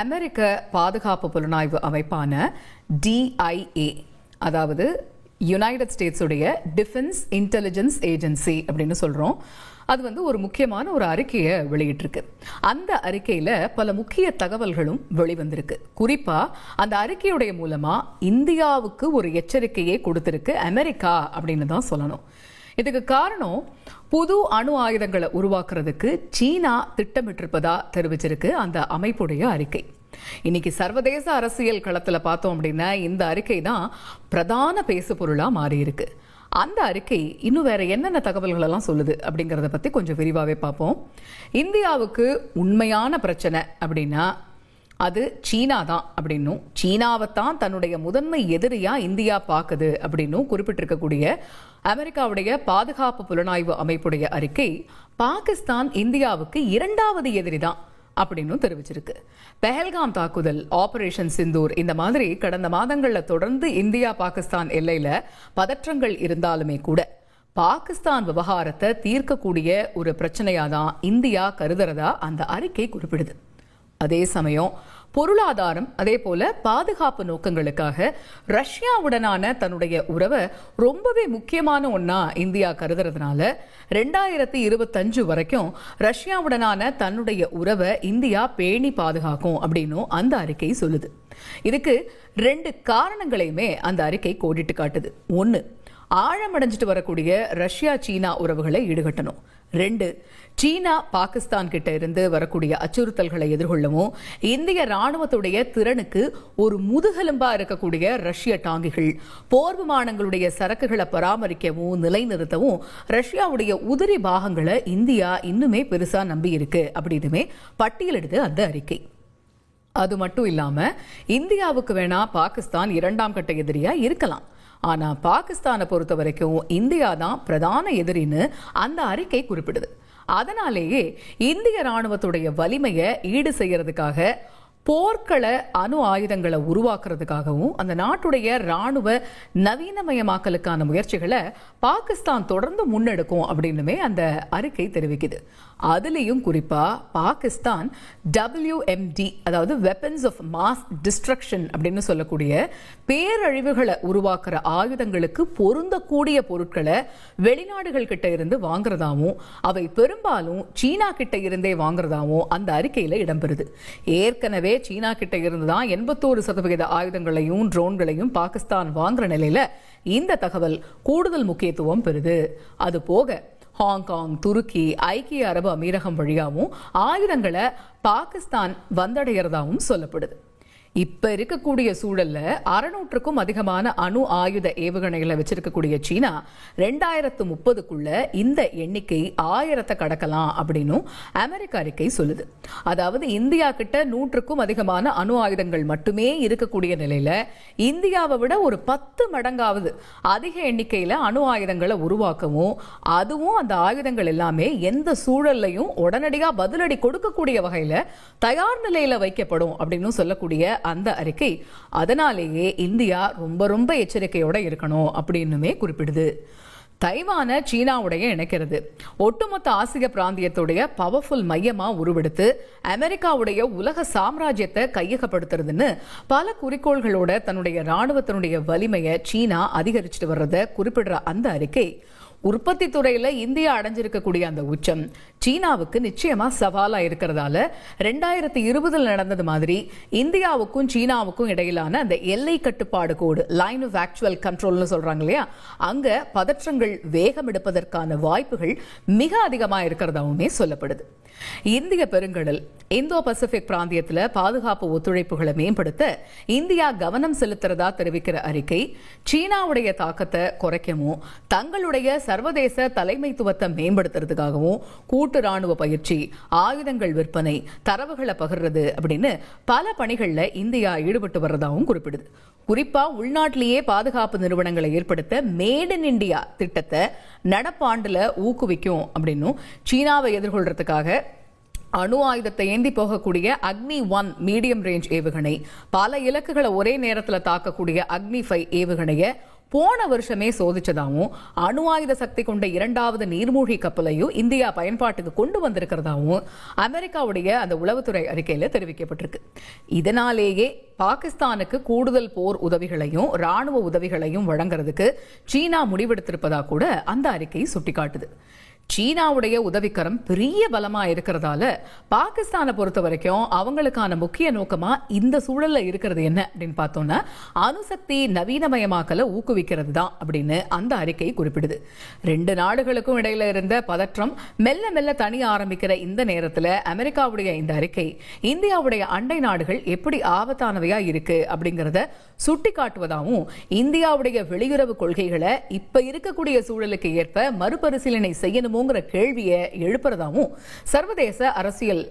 அமெரிக்க பாதுகாப்பு புலனாய்வு அமைப்பான டிஐஏ அதாவது யுனைடெட் ஸ்டேட்ஸுடைய டிஃபென்ஸ் இன்டெலிஜென்ஸ் ஏஜென்சி அப்படின்னு சொல்கிறோம் அது வந்து ஒரு முக்கியமான ஒரு அறிக்கையை வெளியிட்டிருக்கு. அந்த அறிக்கையில் பல முக்கிய தகவல்களும் வெளிவந்திருக்கு. குறிப்பாக அந்த அறிக்கையுடைய மூலமாக இந்தியாவுக்கு ஒரு எச்சரிக்கையே கொடுத்துருக்கு அமெரிக்கா அப்படின்னு தான் சொல்லணும். இதுக்கு காரணம் புது அணு ஆயுதங்களை உருவாக்குறதுக்கு சீனா திட்டமிட்டிருப்பதா தெரிவிச்சிருக்கு அந்த அமைப்புடைய அறிக்கை. இன்னைக்கு சர்வதேச அரசியல் களத்தில் பார்த்தோம் அப்படின்னா இந்த அறிக்கை தான் பிரதான பேசு பொருளாக மாறியிருக்கு. அந்த அறிக்கை இன்னும் வேற என்னென்ன தகவல்கள் எல்லாம் சொல்லுது அப்படிங்கிறத பத்தி கொஞ்சம் விரிவாகவே பார்ப்போம். இந்தியாவுக்கு உண்மையான பிரச்சனை அப்படின்னா அது சீனா தான் அப்படின்னும். சீனாவைத்தான் தன்னுடைய முதன்மை எதிரியா இந்தியா பார்க்குது அப்படின்னும் குறிப்பிட்டிருக்கக்கூடிய அமெரிக்காவுடைய பாதுகாப்பு புலனாய்வு அமைப்புடைய அறிக்கை பாகிஸ்தான் இந்தியாவுக்கு இரண்டாவது எதிரி தான் அப்படின்னு தெரிவிச்சிருக்கு. பெஹல்காம் தாக்குதல் ஆபரேஷன் சிந்தூர் இந்த மாதிரி கடந்த மாதங்கள்ல தொடர்ந்து இந்தியா பாகிஸ்தான் எல்லையில பதற்றங்கள் இருந்தாலுமே கூட பாகிஸ்தான் விவகாரத்தை தீர்க்கக்கூடிய ஒரு பிரச்சனையா தான் இந்தியா கருதுறதா அந்த அறிக்கை குறிப்பிடுது. அதே சமயம் பொருளாதாரம் அதே போல பாதுகாப்பு நோக்கங்களுக்காக ரஷ்யாவுடனான தன்னுடைய உறவை ரொம்பவே முக்கியமான ஒன்றா இந்தியா கருதுறதுனால ரெண்டாயிரத்தி இருபத்தஞ்சு வரைக்கும் ரஷ்யாவுடனான தன்னுடைய உறவை இந்தியா பேணி பாதுகாக்கும் அப்படின்னும் அந்த அறிக்கை சொல்லுது. இதுக்கு ரெண்டு காரணங்களையுமே அந்த அறிக்கை கோடிட்டு காட்டுது. ஒன்று ஆழமடைஞ்சிட்டு வரக்கூடிய ரஷ்யா சீனா உறவுகளை ஈடுகட்டணும். ரெண்டு சீனா பாகிஸ்தான் கிட்ட இருந்து வரக்கூடிய அச்சுறுத்தல்களை எதிர்கொள்ளவும் இந்திய ராணுவத்துடைய திறனுக்கு ஒரு முதுகெலும்பா இருக்கக்கூடிய ரஷ்ய டாங்கிகள் போர் விமானங்களுடைய சரக்குகளை பராமரிக்கவும் நிலைநிறுத்தவும் ரஷ்யாவுடைய உதிரி பாகங்களை இந்தியா இன்னுமே பெருசா நம்பி இருக்கு அப்படின்னுமே பட்டியலிடுது அந்த அறிக்கை. அது மட்டும் இல்லாம இந்தியாவுக்கு வேணா பாகிஸ்தான் இரண்டாம் கட்ட எதிரியா இருக்கலாம். ஆனா பாகிஸ்தானை பொறுத்த வரைக்கும் இந்தியா தான் பிரதான எதிரின்னு அந்த அறிக்கை குறிப்பிடுது. அதனாலேயே இந்திய ராணுவத்துடைய வலிமையை ஈடு செய்யறதுக்காக போர்க்கள அணு ஆயுதங்களை உருவாக்குறதுக்காகவும் அந்த நாட்டுடைய ராணுவ நவீனமயமாக்கலுக்கான முயற்சிகளை பாகிஸ்தான் தொடர்ந்து முன்னெடுக்கும் அப்படின்னுமே அந்த அறிக்கை தெரிவிக்குது. அதுலேயும் குறிப்பாக பாகிஸ்தான் டபிள்யூஎம்டி அதாவது வெப்பன்ஸ் ஆஃப் மாஸ் டிஸ்ட்ரக்ஷன் அப்படின்னு சொல்லக்கூடிய பேரழிவுகளை உருவாக்குற ஆயுதங்களுக்கு பொருந்தக்கூடிய பொருட்களை வெளிநாடுகள் கிட்ட இருந்து வாங்குறதாவும் அவை பெரும்பாலும் சீனா கிட்ட இருந்தே வாங்குறதாவும் அந்த அறிக்கையில் இடம்பெறுது. ஏற்கனவே சீனா கிட்ட இருந்து தான் எண்பத்தோரு சதவிகித ஆயுதங்களையும் ட்ரோன்களையும் பாகிஸ்தான் வாங்குற நிலையில இந்த தகவல் கூடுதல் முக்கியத்துவம் பெறுது. அது போக ஹாங்காங் துருக்கி ஐக்கிய அரபு அமீரகம் வழியாகவும் ஆயுதங்களை பாகிஸ்தான் வந்தடைகிறதாகவும் சொல்லப்படுது. இப்ப இருக்கக்கூடிய சூழல்ல அறுநூற்றுக்கும் அதிகமான அணு ஆயுத ஏவுகணைகளை வச்சிருக்கக்கூடிய சீனா ரெண்டாயிரத்து முப்பதுக்குள்ள இந்த எண்ணிக்கை ஆயிரத்தை கடக்கலாம் அப்படின்னும் அமெரிக்க அறிக்கை சொல்லுது. அதாவது இந்தியா கிட்ட நூற்றுக்கும் அதிகமான அணு ஆயுதங்கள் மட்டுமே இருக்கக்கூடிய நிலையில இந்தியாவை விட ஒரு பத்து மடங்காவது அதிக எண்ணிக்கையில அணு ஆயுதங்களை உருவாக்கவும் அதுவும் அந்த ஆயுதங்கள் எல்லாமே எந்த சூழல்லையும் உடனடியாக பதிலடி கொடுக்கக்கூடிய வகையில தயார் நிலையில வைக்கப்படும் அப்படின்னு சொல்லக்கூடிய அந்த அறிக்கை அதனாலேயே இந்தியா ரொம்ப ரொம்ப எச்சரிக்கையோட இருக்கணும் அப்படின்னுமே குறிப்பிடுது. தைவான சீனாவுடைய இணைக்கிறது. ஒட்டுமொத்த ஆசிய பிராந்தியத்துடைய பவர்ஃபுல் மையமா உருவெடுத்து அமெரிக்காவுடைய உலக சாம்ராஜ்யத்தை கையகப்படுத்துறதுன்னு பல குறிக்கோள்களோட தன்னுடைய ராணுவத்தினுடைய வலிமையை சீனா அதிகரிச்சுட்டு வர்றதை குறிப்பிடுற அந்த அறிக்கை உற்பத்தி துறையில் இந்தியா அடைஞ்சிருக்கக்கூடிய அந்த உச்சம் சீனாவுக்கு நிச்சயமா சவாலா இருக்கிறதால ரெண்டாயிரத்தி இருபதில் நடந்தது மாதிரி இந்தியாவுக்கும் சீனாவுக்கும் இடையிலான அந்த எல்லை கட்டுப்பாடு கோடு லைன் ஆஃப் ஆக்சுவல் கண்ட்ரோல்னு சொல்றாங்க இல்லையா? அங்க பதற்றங்கள் வேகம் எடுப்பதற்கான வாய்ப்புகள் மிக அதிகமா இருக்கிறதாவுமே சொல்லப்படுது. இந்திய பெருங்கடல் இந்தோ பசிபிக் பிராந்தியத்துல பாதுகாப்பு ஒத்துழைப்புகளை மேம்படுத்த இந்தியா கவனம் செலுத்துறதா தெரிவிக்கிற அறிக்கை சீனாவுடைய தாக்கத்தை குறைக்கவும் தங்களுடைய சர்வதேச தலைமைத்துவத்தை மேம்படுத்துறதுக்காகவும் கூட்டு ராணுவ பயிற்சி ஆயுதங்கள் விற்பனை தரவுகளை பகிர்றது அப்படின்னு பல பணிகளில் இந்தியா ஈடுபட்டு வர்றதாகவும் குறிப்பிடுது. குறிப்பா உள்நாட்டிலேயே பாதுகாப்பு நிறுவனங்களை ஏற்படுத்த மேட் இன் இந்தியா திட்டத்தை நடப்பாண்டுல ஊக்குவிக்கும் அப்படின்னும் சீனாவை எதிர்கொள்றதுக்காக அணு ஆயுதத்தை ஏந்தி போகக்கூடிய அக்னி ஒன் மீடியம் ரேஞ்ச் ஏவுகணை பல இலக்குகளை ஒரே நேரத்தில் தாக்கக்கூடிய அக்னி ஃபைவ் ஏவுகணையை போன வருஷமே சோதிச்சதாவும் அணு ஆயுத சக்தி கொண்ட இரண்டாவது நீர்மூழ்கி கப்பலையும் இந்தியா பயன்பாட்டுக்கு கொண்டு வந்திருக்கிறதாவும் அமெரிக்காவுடைய அந்த உளவுத்துறை அறிக்கையில் தெரிவிக்கப்பட்டிருக்கு. இதனாலேயே பாகிஸ்தானுக்கு கூடுதல் போர் உதவிகளையும் ராணுவ உதவிகளையும் வழங்குறதுக்கு சீனா முடிவெடுத்திருப்பதாக கூட அந்த அறிக்கை சுட்டிக்காட்டுது. சீனாவுடைய உதவிக்கரம் பெரிய பலமா இருக்கிறதால பாகிஸ்தானை பொறுத்த வரைக்கும் அவங்களுக்கான முக்கிய நோக்கமா இந்த சூழல்ல இருக்கிறது என்ன அப்படின்னு பார்த்தோம்னா அணுசக்தி நவீனமயமாக்கல ஊக்குவிக்கிறது தான் அப்படின்னு அந்த அறிக்கை குறிப்பிடுது. ரெண்டு நாடுகளுக்கும் இடையில இருந்த பதற்றம் மெல்ல மெல்ல தனிய ஆரம்பிக்கிற இந்த நேரத்தில் அமெரிக்காவுடைய இந்த அறிக்கை இந்தியாவுடைய அண்டை நாடுகள் எப்படி ஆபத்தானவையா இருக்கு அப்படிங்கறத சுட்டி காட்டுவதாகவும் இந்தியாவுடைய வெளியுறவு கொள்கைகளை இப்ப இருக்கக்கூடிய சூழலுக்கு ஏற்ப மறுபரிசீலனை செய்யணுமோங்கிற கேள்வியை எழுப்புறதாவும் சர்வதேச அரசியல்